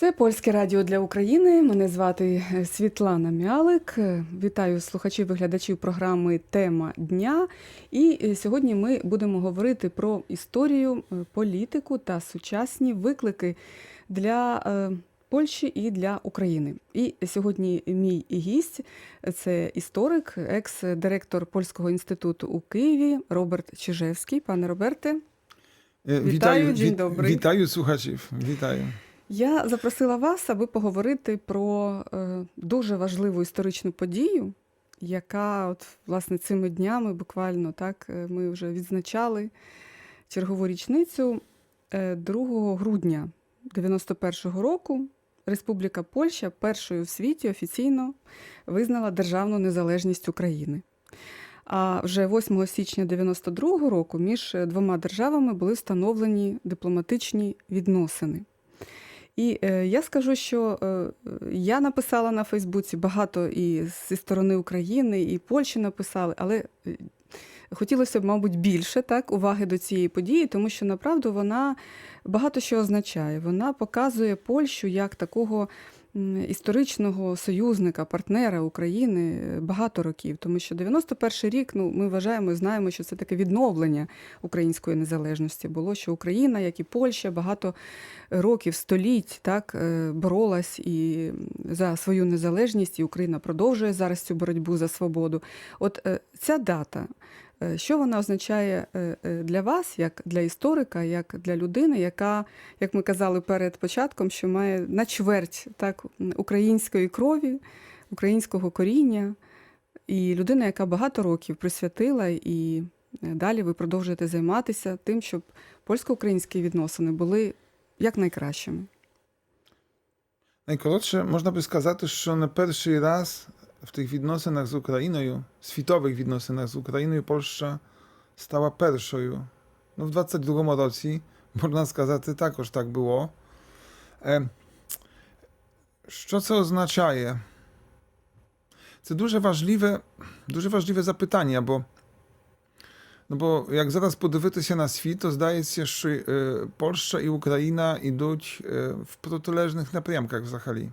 Це польське радіо для України. Мене звати е, Світлана Мялик. Е, Вітаю слухачів і глядачів програми Тема дня. І е, сьогодні ми будемо говорити про історію, політику та сучасні виклики для Польщі і для України. І сьогодні мій гість це історик, екс-директор Польського інституту у Києві Роберт Чижевський. Пане Роберте, E, Witaję, dzień wit- dobry. Я запросила вас, аби поговорити про е, дуже важливу історичну подію, яка, от, власне, цими днями буквально так е, ми вже відзначали чергову річницю Е, 2 грудня 91-го року. Республіка Польща першою в світі офіційно визнала державну незалежність України. А вже 8 січня 92-го року між двома державами були встановлені дипломатичні відносини. І е, я скажу, що е, я написала на Фейсбуці багато і зі сторони України, і Польщі написали, але е, хотілося б, мабуть, більше так, уваги до цієї події, тому що направду вона багато що означає. Вона показує Польщу як такого історичного союзника, партнера України е, багато років. Тому що 91 рік, ну, ми вважаємо знаємо, що це таке відновлення української незалежності було, що Україна, як і Польща, багато років, століть так е, боролась і за свою незалежність, і Україна продовжує зараз цю боротьбу за свободу. От е, ця дата. Е, Що вона означає е, е, для вас, як для історика, як для людини, яка, як ми казали перед початком, що має на чверть так, української крові, українського коріння, і людина, яка багато років присвятила, і далі ви продовжуєте займатися тим, щоб польсько-українські відносини були якнайкращими. Найкоротше, можна би сказати, що не перший раз в тих відносинах з Україною, світових відносинах з Україною, Польща стала першою. Ну, в 22 році, можна сказати, також так було. Е, що це означає? Це дуже важливе, дуже важливе запитання, бо No bo jak zaraz подивитися на світ, то здається, що е, Польща і Україна йдуть е, в протилежних напрямках взагалі.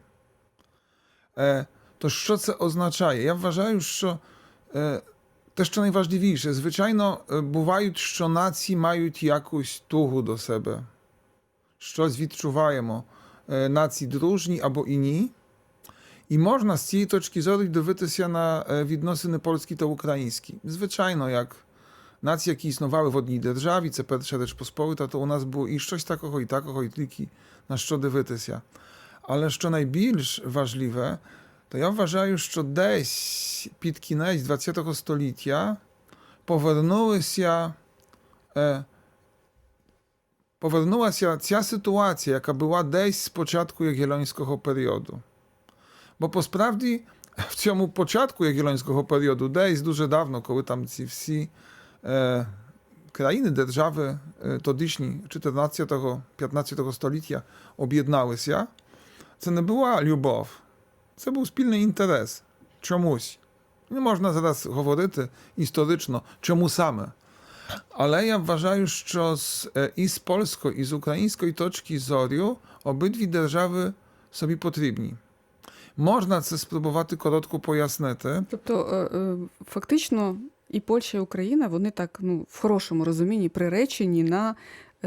Е, то що це означає? Я вважаю, що е, те, що найважливіше, звичайно, е, бувають, що нації мають якусь тугу до себе. Щось відчуваємо. Е, нації дружні або і ні. І можна з цієї точки зору дивитися на е, відносини польські та українські. Звичайно, як nacje, jakie istnowały w одній державі, це Перша Речпосполита, то у нас було і щось такого, і такого, і тільки на що дивитися. Але що найбільш важливе, то я вважаю, що десь під кінець ХХ століття повернулися, е, повернулася ця ситуація, яка була десь з початку Ягелlońського періоду. Бо по справді в цьому початку Ягелlońського періоду, десь дуже давно, коли там ці всі е, країни, держави е, тодішні 14-15 століття об'єдналися, це не була любов, це був спільний інтерес чомусь. Не можна зараз говорити історично, чому саме. Але я вважаю, що з, е, і з польської, і з української точки зору обидві держави собі потрібні. Можна це спробувати коротко пояснити. Тобто, е, е, фактично, і Польща, і Україна вони так ну, в хорошому розумінні приречені на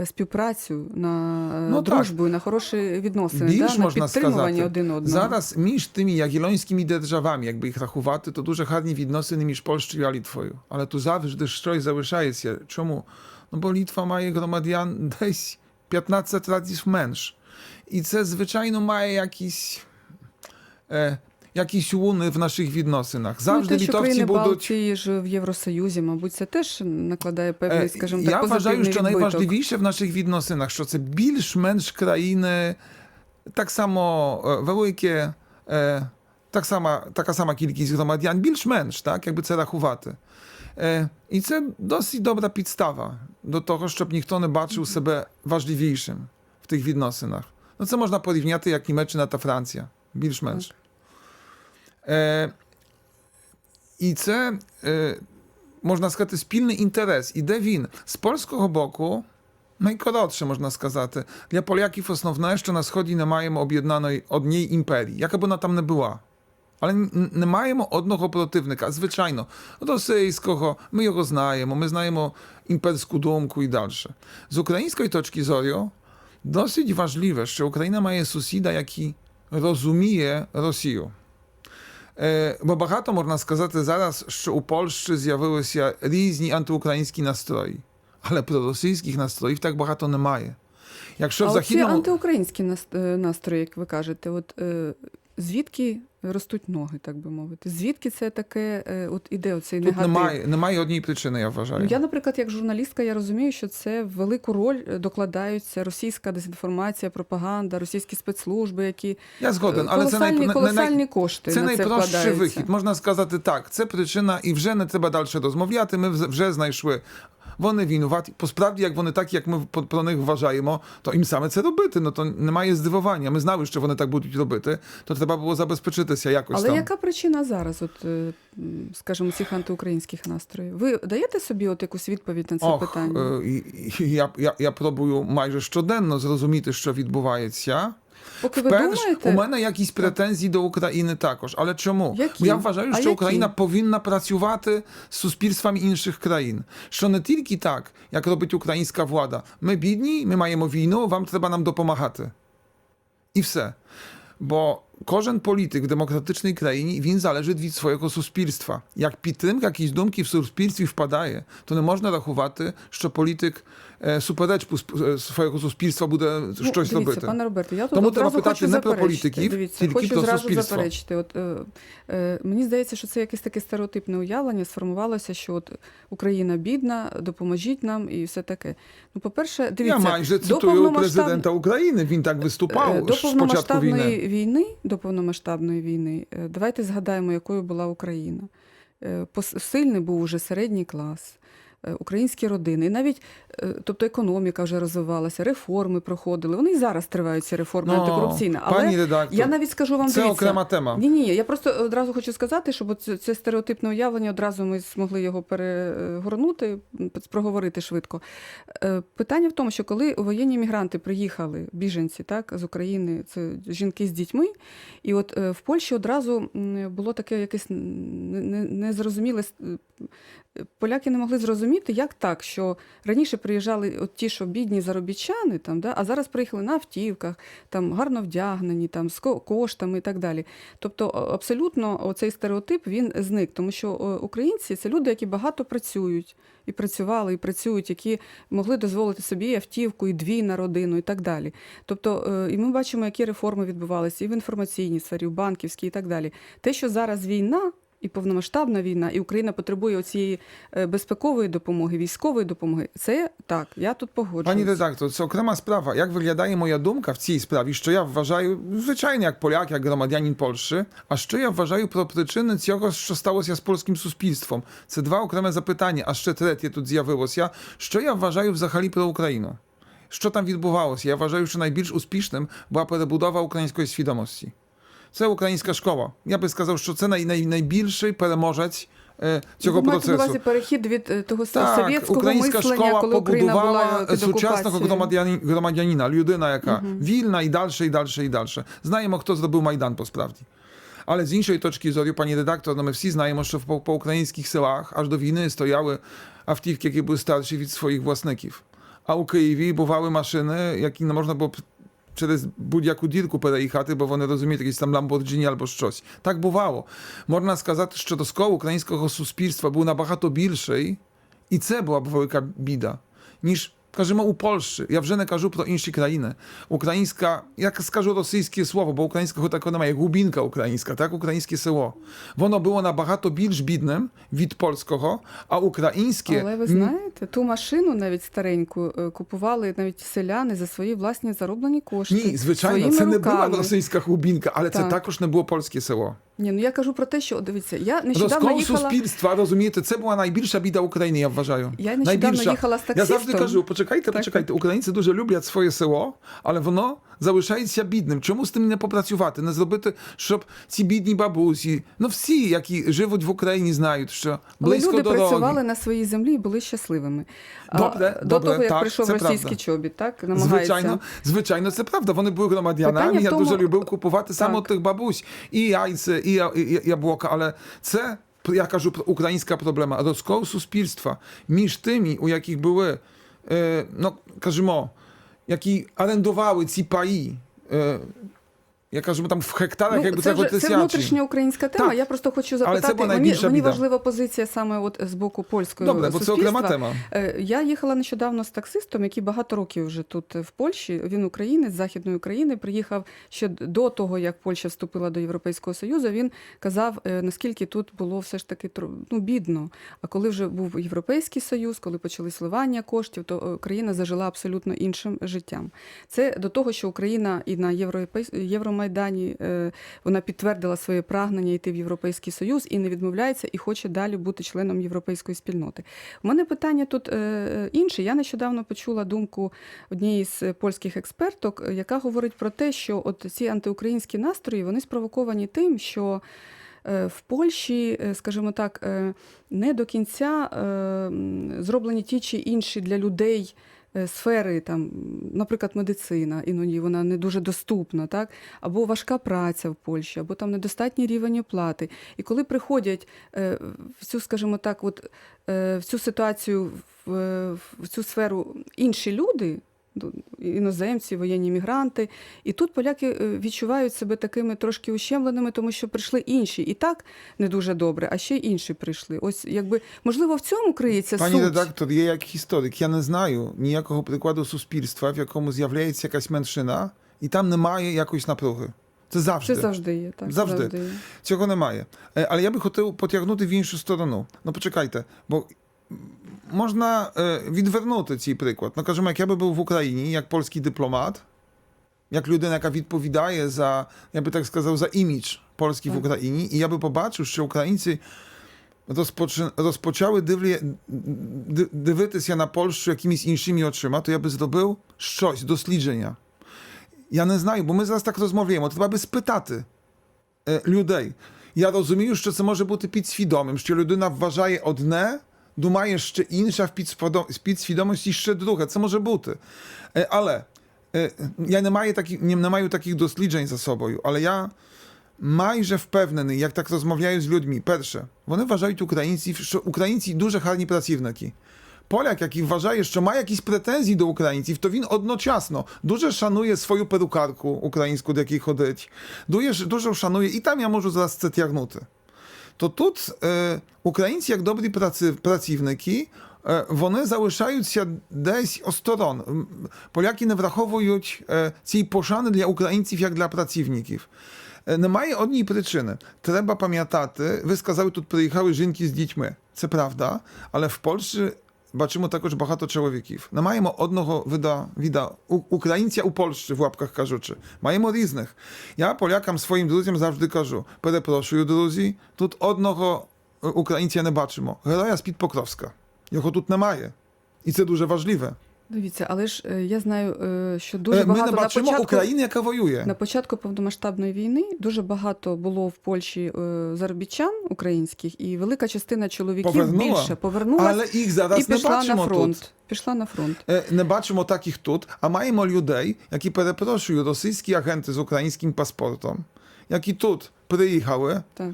співпрацю, на е, Ну, так. дружбу, і на хороші відносини, Більш да? на можна підтримування сказати. один одного. Зараз між tymi jagiellońskimi державами, якби їх рахувати, то дуже гарні відносини між Польщею і Літвою. Але тут завжди щось залишається. Чому? Ну бо Літва має громадян десь 15 разів менш. І це, звичайно, має якісь, е, якісь луни в наших відносинах. Завжди ну, те, що літовці країни будуть. Балтії ж в Євросоюзі, мабуть, це теж накладає певний, Е, скажімо Я так, вважаю, позитивний що відбиток. найважливіше в наших відносинах, що це більш-менш країни, так само е, велике, е, так сама, така сама кількість громадян, більш-менш, так, якби це рахувати. Е, І це досить добра підстава до того, щоб ніхто не бачив себе важливішим в тих відносинах. Ну, це можна порівняти як Німеччина та Франція, більш-менш. Е, І це е, можна сказати, спільний інтерес. І де він? З польського боку, найкоротше, можна сказати. Для поляків основне, що на сході не маємо об'єднаної однієї імперії, яка б вона там не була. Але н- не маємо одного противника. Звичайно, російського, ми його знаємо, ми знаємо імперську думку і далі. З української точки зору, досить важливе, що Україна має сусіда, який розуміє Росію. Е, Бо багато можна сказати зараз, що у Польщі з'явилися різні антиукраїнські настрої, але проросійських настроїв так багато немає. Якщо а в західному антиукраїнські е, настрої, як ви кажете, от е, звідки ростуть ноги, так би мовити? Звідки це таке, е, от іде оцей тут негатив? немає, немає однієї причини, я вважаю. Ну, я, наприклад, як журналістка, я розумію, що це велику роль е, докладаються російська дезінформація, пропаганда, російські спецслужби, які Я згоден, е, але це колосальні, най- колосальні най- кошти Це на це найпрощий вихід. Можна сказати так. Це причина, і вже не треба далі розмовляти. Ми вже знайшли. Вони винуваті. Посправді, як вони так, як ми про них вважаємо, то їм саме це робити. Ну то немає здивування. Ми знали, що вони так будуть робити. То треба було забезпечитися якось Але там. яка причина зараз, от, е, скажімо, цих антиукраїнських настроїв? Ви даєте собі от якусь відповідь на це Ох, питання? е, я, я, я пробую майже щоденно зрозуміти, що відбувається. Поки ви Перш, думаєте, у мене якісь претензії до України також. Але чому? Які? Бо я вважаю, А що які? Україна повинна працювати з суспільствами інших країн. Що не тільки так, як робить українська влада. Ми бідні, ми маємо війну, вам треба нам допомагати. І все. Бо кожен політик в демократичній країні він залежить від свого суспільства. Як підтримка якісь думки в суспільстві впадає, то не можна рахувати, що політик е, супереч пус- е, свого суспільства буде Ну, щось дивіться, робити. пане Роберто, я тут Тому треба питати не про політиків, Дивіться, тільки хочу про зразу суспільство. заперечити. От, е, е, мені здається, що це якесь таке стереотипне уявлення сформувалося, що от Україна бідна, допоможіть нам і все таке. Ну, по-перше, дивіться, Я майже цитую повномасштаб- президента України. Він так Е, виступав До повномасштабної війни. війни, до повномасштабної війни, е, давайте згадаємо, якою була Україна. Е, Сильний був уже середній клас, українські родини. І навіть, е, тобто економіка вже розвивалася, реформи проходили. Вони і зараз тривають ці реформи антикорупційні. Але Ну, пані редактор, я навіть скажу вам, це дивіться, окрема тема. ні, ні, я просто одразу хочу сказати, щоб це, це стереотипне уявлення, одразу ми змогли його перегорнути, проговорити швидко. Е, Питання в тому, що коли воєнні мігранти приїхали, біженці так, з України, це жінки з дітьми, і от е, в Польщі одразу було таке якесь незрозуміле. е, Поляки не могли зрозуміти, як так, що раніше приїжджали от ті, що бідні заробітчани, там, да, а зараз приїхали на автівках, там гарно вдягнені, там з коштами і так далі. Тобто, абсолютно оцей стереотип він зник, тому що українці це люди, які багато працюють і працювали, і працюють, які могли дозволити собі і автівку, і дві на родину, і так далі. Тобто, е, і ми бачимо, які реформи відбувалися і в інформаційній сфері, і в банківській, і так далі. Те, що зараз війна. І повномасштабна війна, і Україна потребує цієї безпекової допомоги, військової допомоги. Це так, я тут погоджуюсь. Пані редактор, це окрема справа. Як виглядає моя думка в цій справі, що я вважаю, звичайно, як поляк, як громадянин Польщі, а що я вважаю про причини цього, що сталося з польським суспільством? Це два окреме запитання, а ще третє тут з'явилося. Що я вважаю взагалі про Україну? Що там відбувалося? Я вважаю, що найбільш успішним була перебудова української свідомості. Це українська школа. Я би сказав, що це най, най, найбільший переможець е, цього Ви маєте на процесу. увазі перехід від е, того Так, совєтського українська мислення, школа коли Україна була побудувала під сучасного окупацією. громадяні- громадянина, людина, яка вільна і далі, і далі, і далі. Знаємо, хто зробив Майдан по справді. Але з іншої точки зору, пані редактор, ну ми всі знаємо, що по, по українських селах аж до війни стояли автівки, які були старші від своїх власників. А у Києві бували машини, які не можна було б через будь-яку дірку переїхати, бо вони розуміють, якісь там Lamborghini або щось. Так бувало. Можна сказати, що розкол українського суспільства був набагато більший, і це була б велика біда, ніж, кажемо, у Польщі. Я вже не кажу про інші країни. Українська, як скажу російське слово, бо українського такого немає, глубинка українська, так, українське село. Воно було набагато більш бідним від польського, а українське... Але ви знаєте, ту машину навіть стареньку е, купували навіть селяни за свої власні зароблені кошти. Ні, звичайно, це не була російська глубинка, але це також не було польське село. Ні, ну я кажу про те, що дивіться, я нещодавно Розкол їхала. суспільства, розумієте, це була найбільша біда України, я вважаю. Я нещодавно найбільша. їхала з Я завжди кажу, почекайте, Так. почекайте, українці дуже люблять своє село, але воно залишається бідним. Чому з тим не попрацювати, не зробити, щоб ці бідні бабусі, ну всі, які живуть в Україні, знають, що Але близько люди дороги. працювали на своїй землі і були щасливими. А Добре, до того, як так, прийшов російський чобіт, так намагається. Звичайно, звичайно, це правда. Вони були громадянами. Питання Я тому- дуже любив купувати саме тих бабусь. І яйця, і, я- і, і яблука. Але це, я кажу, про- українська проблема. Розкол суспільства між тими, у яких були, е, я кажу, там в гектарах, Ну, якби це, це, вже, це внутрішня українська тема. Так. Я просто хочу запитати. була мені найбільша мені важлива позиція саме от з боку польської Добре, бо це окрема тема. Е, Я їхала нещодавно з таксистом, який багато років вже тут е, в Польщі. Він українець з Західної України. Приїхав ще до того, як Польща вступила до Європейського Союзу. Він казав, е, наскільки тут було все ж таки ну, бідно. А коли вже був Європейський Союз, коли почали сливання коштів, то Україна зажила абсолютно іншим життям. Це до того, що Україна і на Європейсь... Євромайдані е, вона підтвердила своє прагнення йти в Європейський Союз і не відмовляється, і хоче далі бути членом європейської спільноти. У мене питання тут е, інше. Я нещодавно почула думку однієї з польських експерток, е, яка говорить про те, що от ці антиукраїнські настрої вони спровоковані тим, що е, в Польщі, е, скажімо так, е, не до кінця е, зроблені ті чи інші для людей. Е, Сфери, там, наприклад, медицина, іноді вона не дуже доступна, так? або важка праця в Польщі, або там недостатній рівень оплати. І коли приходять е, в цю, скажімо так, от, е, в цю ситуацію, в, цю сферу інші люди, іноземці, воєнні мігранти, і тут поляки е, відчувають себе такими трошки ущемленими, тому що прийшли інші. І так не дуже добре, а ще й інші прийшли. Ось якби можливо в цьому криється Пані суть. редактор, я як історик, я не знаю ніякого прикладу суспільства, в якому з'являється якась меншина, і там немає якоїсь напруги. Це завжди. Це завжди є. Так, Завжди. є. Цього немає. Е, Але я би хотів потягнути в іншу сторону. Ну почекайте, бо можна е, відвернути цей приклад. Ну кажемо, як я би був в Україні, як польський дипломат, як людина, яка відповідає за, я би так сказав, за імідж Polski w Tak. Україні, і я би побачив, що українці розпочи, розпочали дивлі, ди- дивитися на Польщу якимись іншими очима, то я би зробив щось, дослідження. Я не знаю, бо ми зараз так розмовляємо. Треба би спитати е, людей. Я розумію, що це може бути підсвідомим, що людина вважає одне, думає ще інше, а в підсвідом- з підсвідомості ще друге. Це може бути. Е, Але е, я не маю таких, не, не маю таких досліджень за собою, але я майже впевнений, як так розмовляю з людьми. Перше, вони вважають українців, що українці дуже гарні працівники. Поляк, який вважає, що ma якісь претензії до українців, то він одночасно дуже шанує свою перукарку українську, до якої ходить. Дуже, дуже шанує, і там я можу зараз це тягнути. То тут е, українці, як добрі праці, працівники, е, вони залишаються десь осторонь. М, Поляки не враховують е, цієї пошани для українців, як для працівників. Е, Немає однієї причини. Треба пам'ятати, ви сказали, тут приїхали жінки з дітьми. Це правда, але в Польщі бачимо також багато чоловіків. Не маємо одного вида, вида у- українця у Польщі, в łapkach кажучи. Маємо різних. Я полякам своїм друзям завжди кажу, перепрошую, друзі, тут одного е, українця не бачимо. Героя з-під Покровська. Його тут немає. І це дуже важливе. Дивіться, але ж е, я знаю, е, що дуже Е, Ми багато не на бачимо початку. України, яка воює. На початку повномасштабної війни дуже багато було в Польщі заробітчан українських, і велика частина чоловіків Повернула? більше повернулася Але їх зараз і не пішла на бачимо фронт. тут. Пішла на фронт. Не бачимо таких тут, а маємо людей, які перепрошую, російські агенти з українським паспортом, які тут приїхали, Так.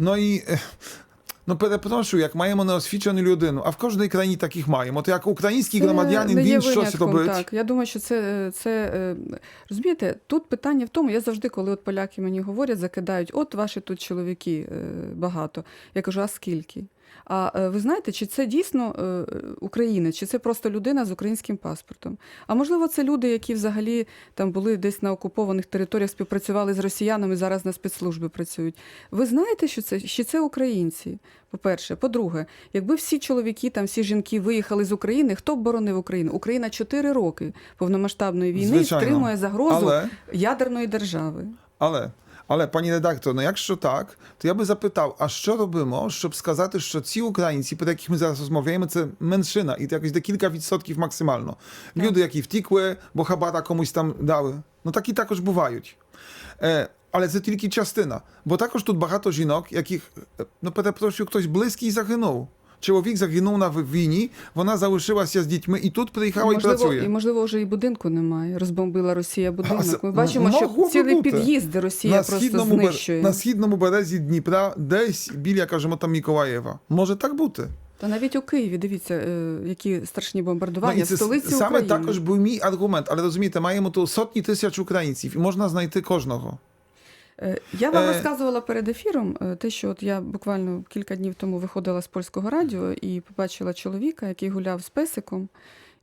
no i e, no перепрошую, як маємо неосвічену людину, а в кожній країні таких маємо. То як український громадянин не є він щось робить. Так, я думаю, що це, це е, розумієте, тут питання в тому, я завжди, коли от поляки мені говорять, закидають, от ваші тут чоловіки е, багато. Я кажу, а скільки? А е, ви знаєте, чи це дійсно е, українець, чи це просто людина з українським паспортом? А можливо, це люди, які взагалі там були десь на окупованих територіях, співпрацювали з росіянами, зараз на спецслужби працюють. Ви знаєте, що це, що це українці? По-перше, по-друге, якби всі чоловіки, там всі жінки виїхали з України, хто б боронив Україну? Україна 4 роки повномасштабної війни Звичайно. стримує загрозу Але, ядерної держави. але, Але, пані редактор, ну якщо так, то я би запитав, а що робимо, щоб сказати, що ці українці, про яких ми зараз розмовляємо, це меншина, і то якось до кілька відсотків максимально. Люди, які втікли, бо хабара комусь там дали. Ну такі також бувають. Е, але це тільки частина, бо також тут багато жінок, яких, е, ну перепрошую, хтось близький загинув. Чоловік загинув на війні, вона залишилася з дітьми і тут приїхала і можливо, працює. і можливо вже і будинку немає. Розбомбила Росія будинок. Ми бачимо, що цілий бути. під'їзд Росія на просто східному, знищує. на східному березі Дніпра, десь біля, кажемо, там Миколаєва. Може так бути. Та навіть у Києві, дивіться, е, які страшні бомбардування Ну, і це столиці саме України. також був мій аргумент, але розумієте, маємо тут сотні тисяч українців і можна знайти кожного. Е, Я вам Е, розказувала перед ефіром е, те, що от я буквально кілька днів тому виходила з польського радіо і побачила чоловіка, який гуляв з песиком,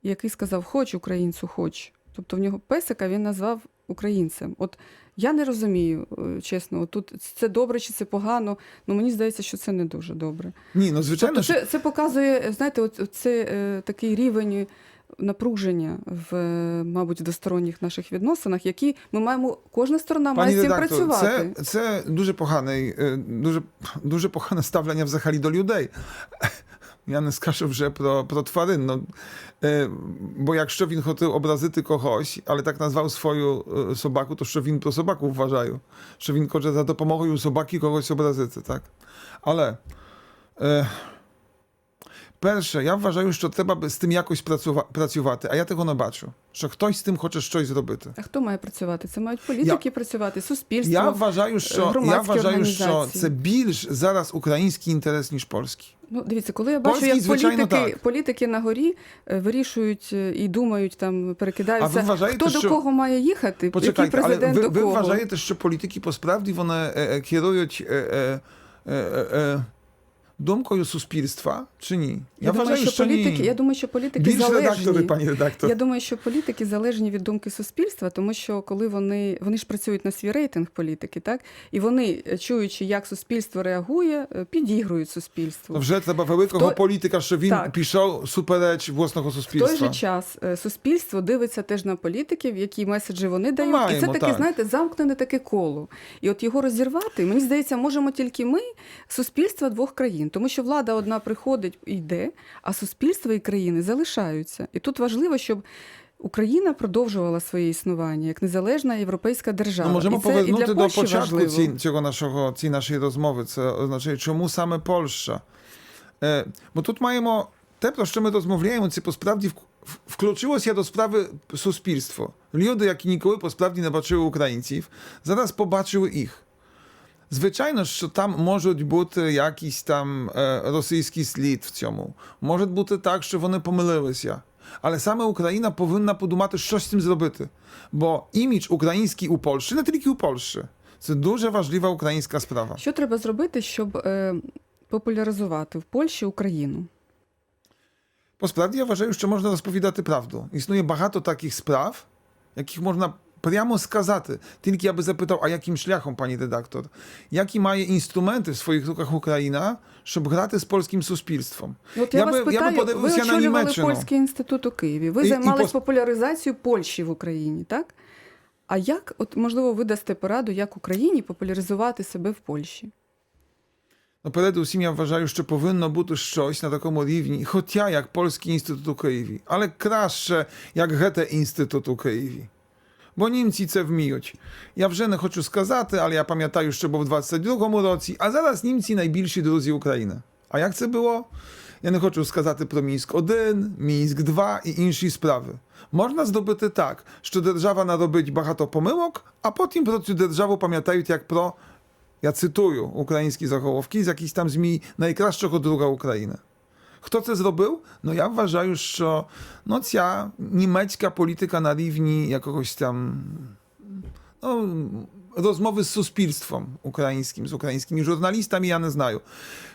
і який сказав: Хоч українцю, хоч. Тобто в нього песика він назвав українцем. От я не розумію, чесно, тут це добре чи це погано. Ну мені здається, що це не дуже добре. Ні, ну звичайно Тобто це, це показує, знаєте, от це е, такий рівень напруження в, е, мабуть, двосторонніх наших відносинах, які ми маємо, кожна сторона має Пані з цим редактор, працювати. це, це дуже поганий, е, дуже, дуже погане ставлення взагалі до людей. Я не скажу вже про, про тварин. No, е, бо якщо він хотів образити когось, але так назвав свою е, собаку, то що він про собаку вважаю, що він хоче за допомогою собаки когось образити, так? Але е, перше, я вважаю, що треба з тим якось працюва- працювати, а я того не бачу, що хтось з тим хоче щось зробити. А хто має працювати? Це мають політики працювати, суспільство. Я вважаю, що я вважаю, що це більш зараз український інтерес, ніж польський. Ну, дивіться, коли я бачу, Польський, як політики, так. політики на горі е, вирішують е, і думають, там перекидаються, вважаєте, хто до кого має їхати, який Почекайте, але ви, до ви вважаєте, що політики посправді вони е, е, керують е, е, е, е, думкою суспільства, чи ні? Я, думаю, вважаю, що політики, ні. я думаю, що політики Більш залежні. редактори, пані редактор. Я думаю, що політики залежні від думки суспільства, тому що коли вони, вони ж працюють на свій рейтинг політики, так і вони, е, чуючи, як суспільство реагує, е, підігрують суспільству. Вже треба великого Хто- політика, що він Так. пішов супереч власного В суспільства. той же час е, суспільство дивиться теж на політиків, які меседжі вони дають, і це таке, так. знаєте, замкнене таке коло. І от його розірвати, мені здається, можемо тільки ми, суспільства двох країн, тому що влада одна приходить і йде, а суспільство і країни залишаються. І тут важливо, щоб. Україна продовжувала своє існування як незалежна європейська держава. Ну, можемо і це і повернути для до Польщі початку важливо. ці, цього нашого, цієї нашої розмови. Це означає, чому саме Польща? Е, бо тут маємо те, про що ми розмовляємо, це посправді вк- в- включилося до справи суспільство. Люди, які ніколи посправді не бачили українців, зараз побачили їх. Звичайно, що там можуть бути якийсь там е, російський слід в цьому. Може бути так, що вони помилилися. Але саме Україна повинна подумати, що з цим зробити. Бо імідж український у Польщі, не тільки у Польщі, це дуже важлива українська справа. Що треба зробити, щоб е, популяризувати в Польщі Україну? Посправді я вважаю, що можна розповідати правду. Існує багато таких справ, яких можна прямо сказати. Тільки я би запитав, а яким шляхом, пані редактор? Які має інструменти в своїх руках Україна, щоб грати з польським суспільством? Ну, От я, Я вас би- я би питаю, ви подивився на Німеччину. Польський інститут у Києві. Ви І- і займались пос- популяризацією Польщі в Україні, так? А як, от можливо, ви дасте пораду, як Україні популяризувати себе в Польщі? Ну, передусім я вважаю, що повинно бути щось на такому рівні, хоча як Польський інститут у Києві, але краще як Гете інститут у Києві. Бо німці це вміють. Я вже не хочу сказати, але я пам'ятаю, що був в 22-му році, а зараз німці найбільші друзі України. А як це було? Я не хочу сказати про Мінськ 1, Мінськ 2 і інші справи. Можна зробити так, що держава наробить багато помилок, а потім про цю державу пам'ятають як про я цитую українські заголовки з якихось там ЗМІ найкращого друга України. Хто це зробив? Ну я вважаю, що ну, ця німецька політика на рівні якогось там ну, розмови з суспільством українським, з українськими журналістами, я не знаю.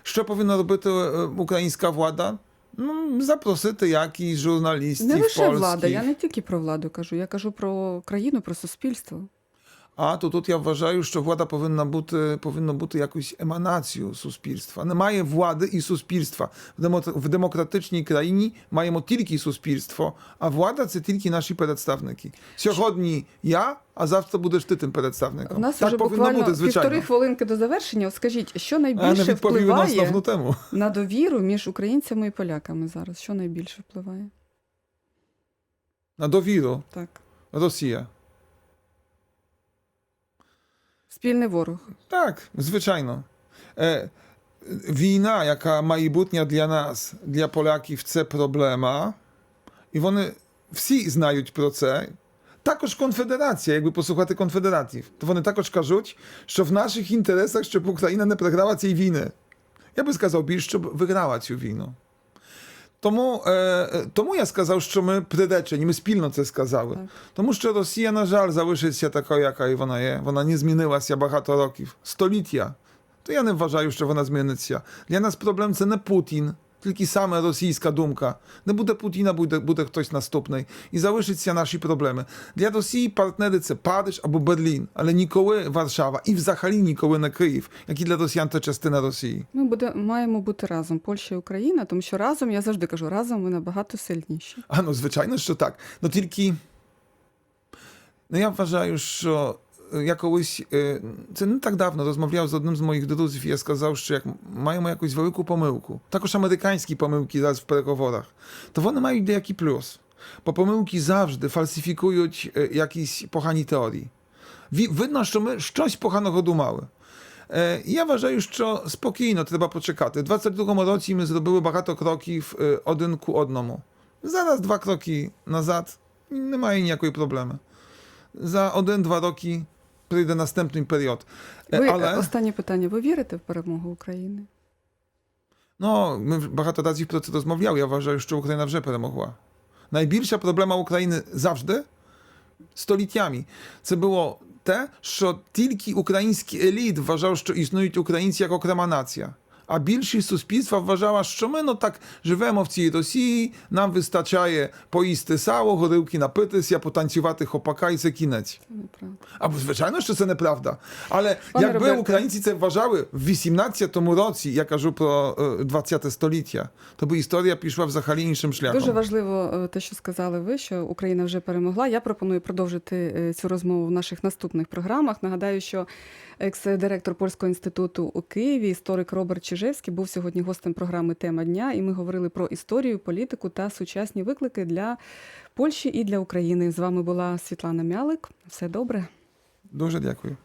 Що повинна робити е, українська влада? Ну, запросити якісь журналістів Не лише польських. влада, я не тільки про владу кажу, я кажу про країну, про суспільство. А то тут я вважаю, що влада повинна бути, повинна бути якоюсь еманацією суспільства. Немає влади і суспільства. В, демократичній країні маємо тільки суспільство, а влада це тільки наші представники. Сьогодні я, а завтра будеш ти тим представником. У нас так вже повинно буквально бути, звичайно. півтори хвилинки до завершення. Скажіть, що найбільше на впливає основну тему. на довіру між українцями і поляками зараз? Що найбільше впливає? На довіру. Так. Росія. Спільний ворог. Так, звичайно. Е, війна, яка майбутня для нас, для Поляків, це проблема. І вони всі знають про це. Також конфедерація, якби послухати конфедератів, то вони також кажуть, що в наших інтересах, щоб Україна не програла цієї війни. Я би сказав більш, щоб виграла цю війну. Тому, е, е, тому я сказав, що ми приречені, ми спільно це сказали. Так. Тому що Росія, на жаль, залишиться такою, яка і вона є. Вона не змінилася багато років, століття. То я не вважаю, що вона зміниться. Для нас проблем це не Путін, тільки саме російська думка. Не буде Путіна, буде, буде хтось наступний. І залишаться наші проблеми. Для Росії партнери це Париж або Берлін, але ніколи Варшава і взагалі ніколи не Київ, як і для росіян це частина Росії. Ми буде, маємо бути разом, Польща і Україна, тому що разом, я завжди кажу, разом ми набагато сильніші. А ну, звичайно, що так. Ну тільки ну, я вважаю, що е, я колись е, це не так давно розмовляв з одним з моїх друзів, і я сказав, що як маємо якусь велику помилку, також американські помилки зараз в переговорах, то вони мають деякий плюс. Бо помилки завжди фальсифікують е, якісь погані теорії. Ві- Видно, що ми щось поганого думали. Е, Я вважаю, що спокійно треба почекати. У 22-му році ми зробили багато кроків е, один ku одному. Зараз два кроки назад немає ніякої проблеми. За один-два роки прийде наступний період. Е, Ви, Але Останнє питання. Ви вірите в перемогу України? ну, ми вже багато разів про це розмовляли. Я вважаю, що Україна вже перемогла. Найбільша проблема України завжди століттями. Це було те, що тільки український еліт вважав, що існують українці як окрема нація. А більшість суспільства вважала, що ми ну так живемо в цій Росії, нам вистачає поїсти сало, горілки напитися, потанцювати хопака і це кінець. Це неправда. А звичайно, що це неправда. Але Пане якби Роберте. українці це вважали в 18-му році, я кажу про е, 20 століття, то би історія пішла взагалі іншим шляхом. Дуже важливо е, те, що сказали ви, що Україна вже перемогла. Я пропоную продовжити е, цю розмову в наших наступних програмах. Нагадаю, що екс-директор Польського інституту у Києві, історик Роберт Чижевський, був сьогодні гостем програми Тема дня, і ми говорили про історію, політику та сучасні виклики для Польщі і для України. З вами була Світлана Мялик. Все добре. Дуже дякую.